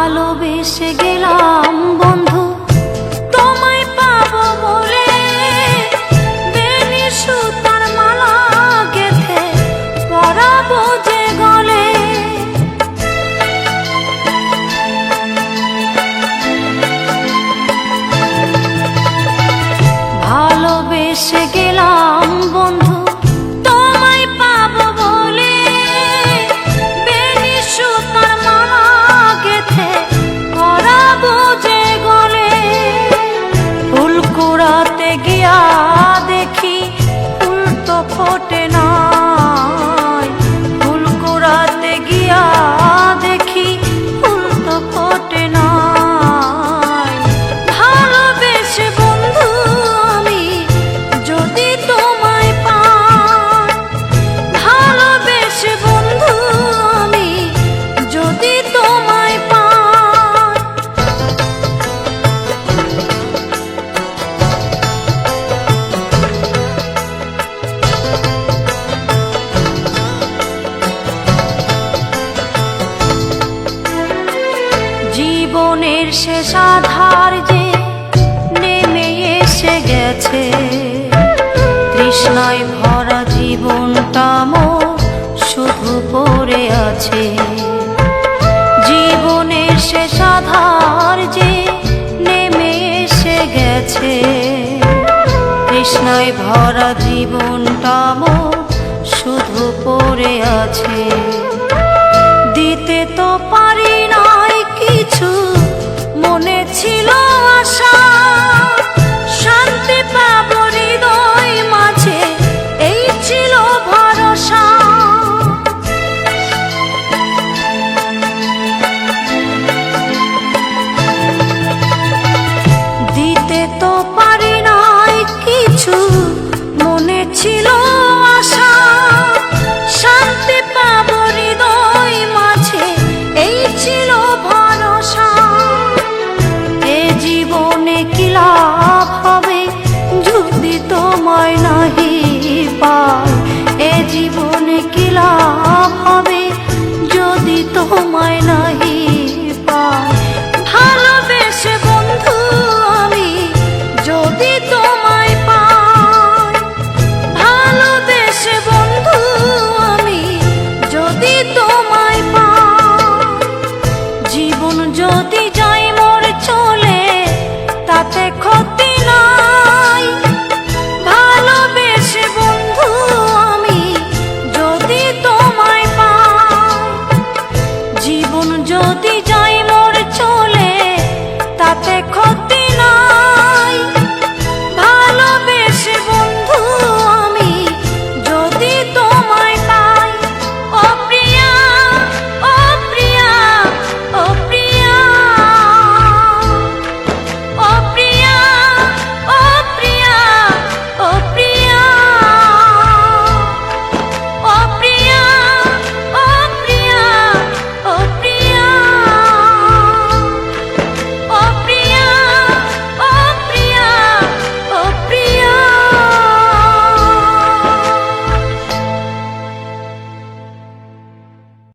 ভালোবেসে গেলাম বন্ধু। তোমায় পাবো বলে সুতার মালা গেথে পরাবো যে গলে। ভালোবেসে গেলাম শেষ আধার যে নেমে এসে গেছে। তৃষ্ণায় ভরা জীবনটা মোর শুধু পড়ে আছে। জীবনের শেষ আধার যে নেমে এসে গেছে। তৃষ্ণায় ভরা জীবনটা মোর ছিল আশা। শান্তি পাব হৃদয় মাঝে এই ছিল ভরসা। দিতে তো পারি নাই কিছু। যদি